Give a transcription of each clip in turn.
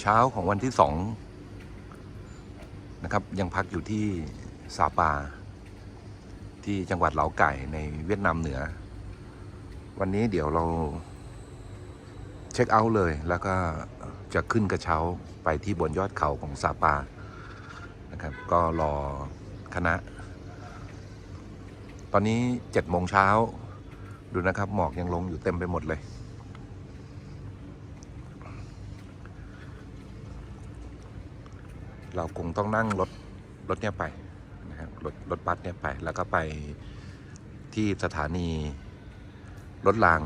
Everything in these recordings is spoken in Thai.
เช้าของวันที่สองนะครับ ยังพักอยู่ที่ซาปา ที่จังหวัดเหลาไก่ในเวียดนามเหนือ วันนี้เดี๋ยวเราเช็คเอาท์เลย แล้วก็จะขึ้นกระเช้าไปที่บนยอดเขาของซาปานะครับ ก็รอคณะ ตอนนี้เจ็ดโมงเช้าดูนะครับ หมอกยังลงอยู่เต็มไปหมดเลย เราคงต้องนั่งรถรถเนี้ยไปนะครับรถรถบัสเนี้ยไป แล้วก็ไปที่สถานีรถราง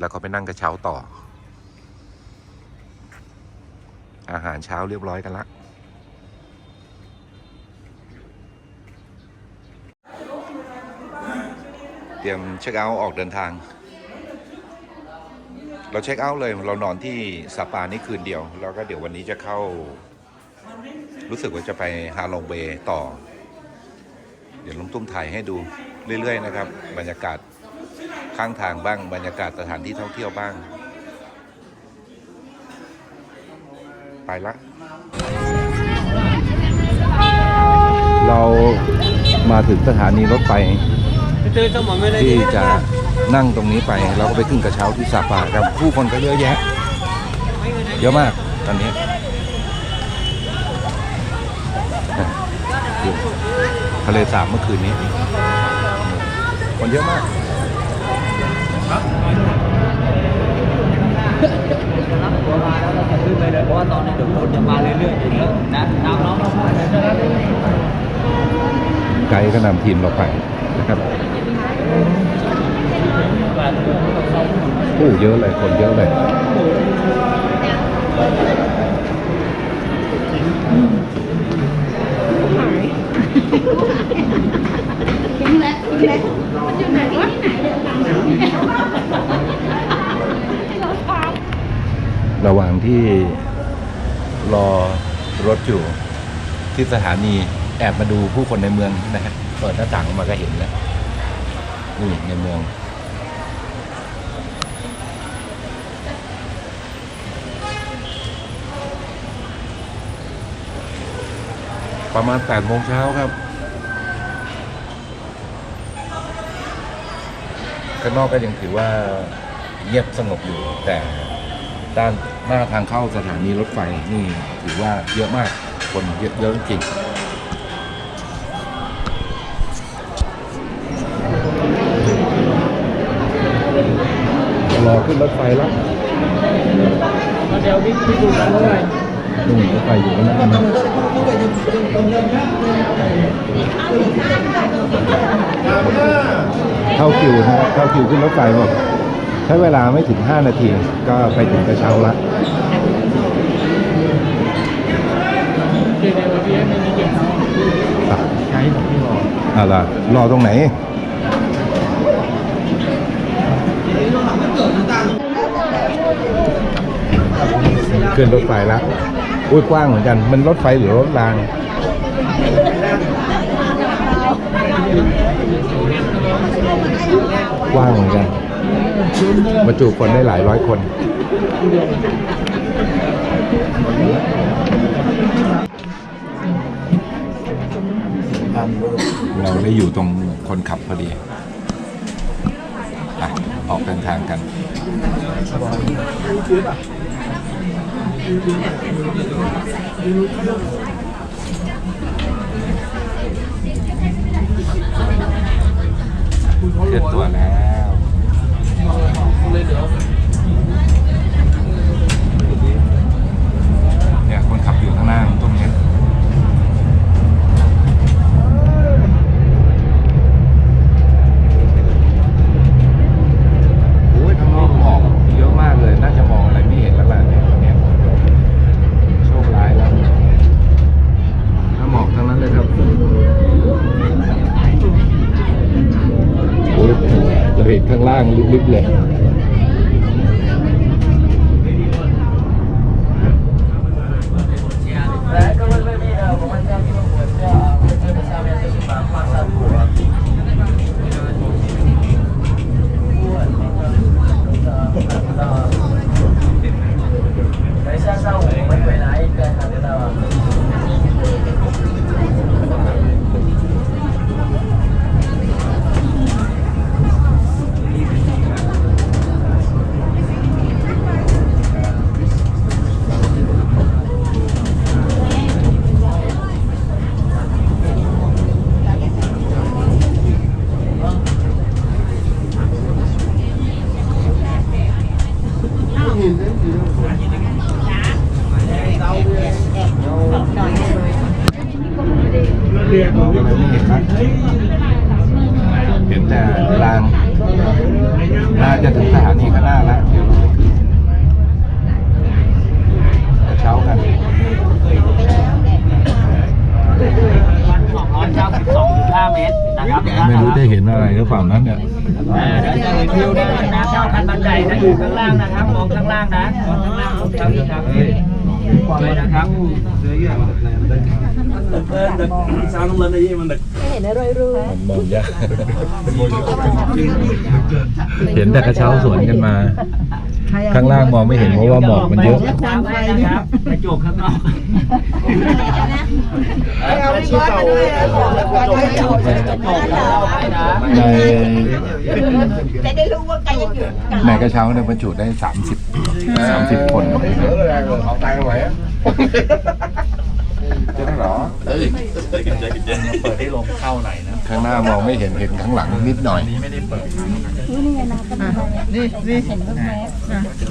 แล้วก็ไปนั่งกระเช้าต่อ อาหารเช้าเรียบร้อยกันละเตรียมเช็คเอาท์ออกเดินทาง เราเช็คเอาท์เลยเรานอนที่สปานี่คืนเดียว แล้วก็เดี๋ยววันนี้จะเข้า รู้สึกว่าจะไปฮาลงเบย์ต่อ เดี๋ยวลุงตุ้มถ่ายให้ดูเรื่อย ๆ นะครับ บรรยากาศข้างทางบ้าง บรรยากาศสถานที่ท่องเที่ยวบ้าง ไปละ เรามาถึงสถานีรถไฟที่จะนั่งตรงนี้ไป เราก็ไปขึ้นกระเช้าที่ซาปาครับผู้คนก็เยอะแยะ เยอะมากตอนนี้ดูทะเลสาบเมื่อคืนนี้ คนเยอะมากตัวมาแล้วเราจะขึ้นไปเลยเพราะว่าตอนนี้เดี๋ยวฝนจะมาเรื่อยๆอยู่แล้วนะน้ำน้องไกด์ก็นำทีมเราไปนะครับโอ้เยอะเลยคนเยอะเลย ทิ้งแล้วทิ้งแล้วมันอยู่ไหนวะที่ไหนเดินตามหาให้เราตาม ระหว่างที่รอรถ อยู่ที่สถานีแอบมาดูผู้คนในเมืองนะฮะเปิดหน้าต่างออกมาก็เห็นแล้วนี่ในเมืองประมาณ8โมงเช้าครับข้างนอกก็ยังถือว่าเงียบสงบอยู่แต่ด้าน หน้าทางเข้าสถานีรถไฟนี่ถือว่าเยอะมากคนเยอะเยอะจริงรอขึ้นรถไฟแล้วเดี๋ยวพี่พี่ดูกันเท่าไหร่นู่นรถไฟอยู่ข้างหน้นะเข้าคิวนะครับเข้าคิวขึ้นรถไฟหมดใช้เวลาไม่ถึง 5 นาที ก็ไปถึงกระเช้าละ เดี๋ยวเดี๋ยวพี่ไม่มีเก็บเขา อะ ใช้ของพี่ร อเอาล่ะรอตรงไหน ขึ้นรถไฟแล้วอุ้ยกว้างเหมือนกัน มันรถไฟหรือรถราง กว้างเหมือนกันบรรจุคนได้หลายร้อยคน เราได้อยู่ตรงคนขับพอดีอะออกเดินทางกัน เคลื่อนตัวแล้ว เนี่ยคนขับอยู่ข้างหน้าตรงนี้างล่างลึกๆเลย เห็นนะเห็นแต่รางน่าจะถึงสถานีข้างหน้าแล้วเดี๋ยวเราไปขึ้นกระเช้ากัน292.5เมตรนะครับไม่รู้จะเห็นอะไรหรือเปล่านั้นเนี่ยเออเดี๋ยวจะเห็นวิวนะนะเจ้าคันบันไดนะอยู่ข้างล่างนะครับมองข้างล่างนะมองข้างล่างครับครับ ครับเลยนะครับมันมองยาก เห็นแต่กระเช้าสวนกันมา ข้างล่างมองไม่เห็นเพราะว่าหมอกมันเยอะนะครับกระจกข้างนอกเอาไม่ร้อนมาด้วยนะบอกแล้วว่าไม่เอากระจกข้างนอกให้นะในจะได้รู้ว่าใครยังอยู่ในกระเช้าเนี่ยบรรจุได้ 30 30 คนเอาตังค์ไว้จะได้หรอเปิดได้ลงเข้าไหนนะข้างหน้ามองไม่เห็นเห็นข้างหลังนิดหน่อยนี่นี่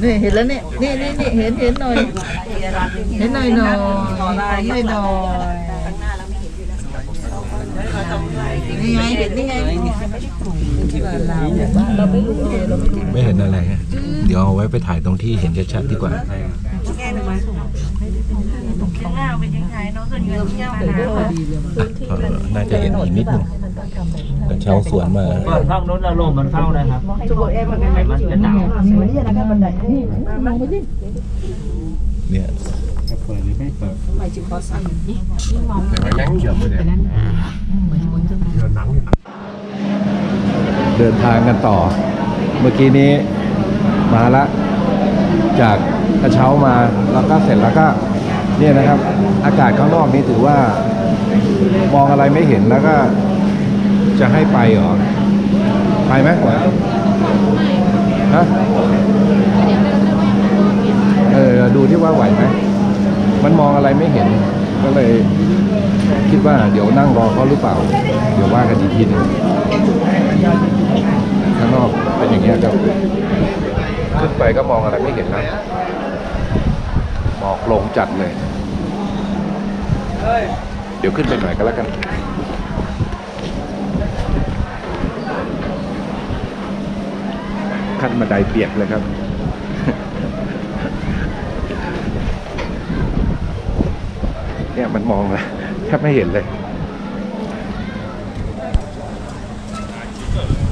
นี่เห็นแล้วเนี่ยนี่นี่นี่เห็นเห็นหน่อยเห็นหน่อยหน่อยเห็นหน่อยหน่อยนี่ไงเห็นนี่ไงเราไม่รู้เออเราไม่รู้ไม่เห็นอะไรฮะเดี๋ยวเอาไว้ไปถ่ายตรงที่เห็นชัดๆดีกว่า เออน่าจะเห็นอีกนิดหนึงกระเช้าสวนมาเปิดข้างนู้นแล้วลมมันเข้านะครับมันจะหนาวเนี่ยเดินทางกันต่อ เมื่อกี้นี้มาละจากกระเช้ามาแล้วก็เสร็จแล้วก็ เนี่ยนะครับ อากาศข้างนอกนี้ถือว่ามองอะไรไม่เห็นแล้วก็จะให้ไปเหรอ ไปไหมหวาฮะเออดูที่ว่าไหวไหมมันมองอะไรไม่เห็น ก็เลยคิดว่าเดี๋ยวนั่งรอเขาหรือเปล่า เดี๋ยวว่ากันอีกทีหนึงข้างนอกเป็นอย่างเงี้ยครับขึ้นไปก็มองอะไรไม่เห็นนะหมอกลงจัดเลย เดี๋ยวขึ้นไปหน่อยก็แล้วกัน ขั้นบันไดเปียกเลยครับ เนี่ยมันมองเลยแทบไม่เห็นเลย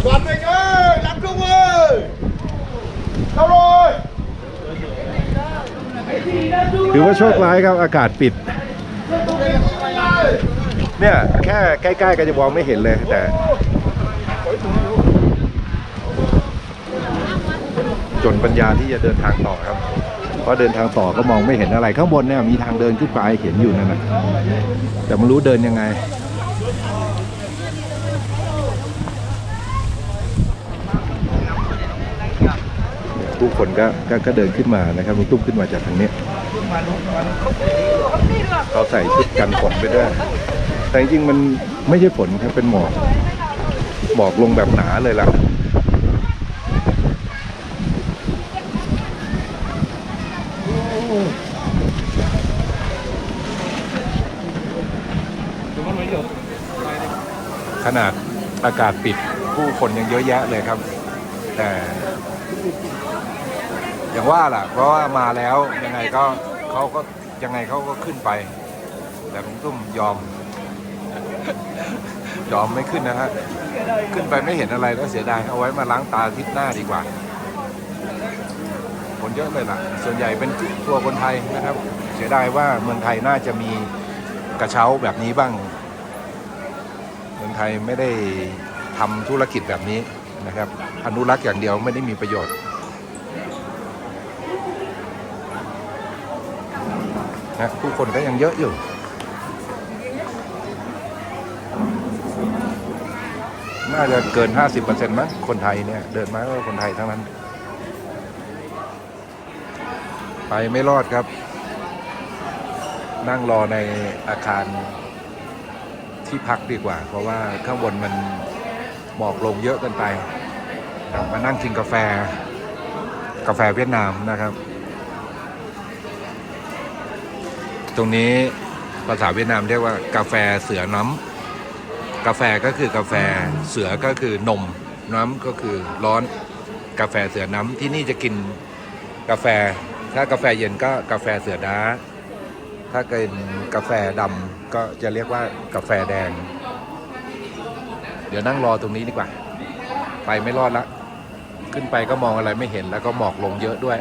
Đoàn mình ơi, làm công ơi! Đâu rồi? ถือว่าโชคร้ายครับอากาศปิด เนี่ยแค่ใกล้ๆก็จะมองไม่เห็นเลยแต่จนปัญญาที่จะเดินทางต่อครับ เพราะเดินทางต่อก็มองไม่เห็นอะไรข้างบนเนี่ยมีทางเดินขึ้นไปเห็นอยู่นั่นนะแต่ไม่รู้เดินยังไง ผู้คนก็ก็ก็เดินขึ้นมานะครับลุงตุ้มขึ้นมาจากทางนี้เขาใส่ชุดกันฝนไปด้วย แต่จริงมันไม่ใช่ฝนครับเป็นหมอกหมอกลงแบบหนาเลยล่ะขนาดอากาศปิดผู้คนยังเยอะแยะเลยครับ แต่อย่างว่าล่ะ เพราะว่ามาแล้วยังไงก็เขาก็ยังไงเขาก็ขึ้นไป แต่ลุงตุ้มยอม ยอมไม่ขึ้นนะฮะ ขึ้นไปไม่เห็นอะไรแล้วเสียดาย เอาไว้มาล้างตาทิศหน้าดีกว่า คนเยอะเลยล่ะ ส่วนใหญ่เป็นตัวคนไทยนะครับ เสียดายว่าเมืองไทยน่าจะมีกระเช้าแบบนี้บ้าง เมืองไทยไม่ได้ทำธุรกิจแบบนี้นะครับ อนุรักษ์อย่างเดียวไม่ได้มีประโยชน์นะผู้คนก็ยังเยอะอยู่ น่าจะเกิน 50%มั้งคนไทยเนี่ย เดินมาก็คนไทยทั้งนั้น ไปไม่รอดครับ นั่งรอในอาคารที่พักดีกว่า เพราะว่าข้างบนมันหมอกลงเยอะเกินไป มานั่งกินกาแฟ กาแฟเวียดนามนะครับ ตรงนี้ภาษาเวียดนามเรียกว่ากาแฟเสือน้ำ กาแฟก็คือกาแฟเสือก็คือนม น้ำก็คือร้อนกาแฟเสือน้ำที่นี่จะกินกาแฟ ถ้ากาแฟเย็นก็กาแฟเสือดาถ้าเป็นกาแฟดำก็จะเรียกว่ากาแฟแดง เดี๋ยวนั่งรอตรงนี้ดีกว่า ไปไม่รอดละขึ้นไปก็มองอะไรไม่เห็นแล้วก็หมอกลงเยอะด้วย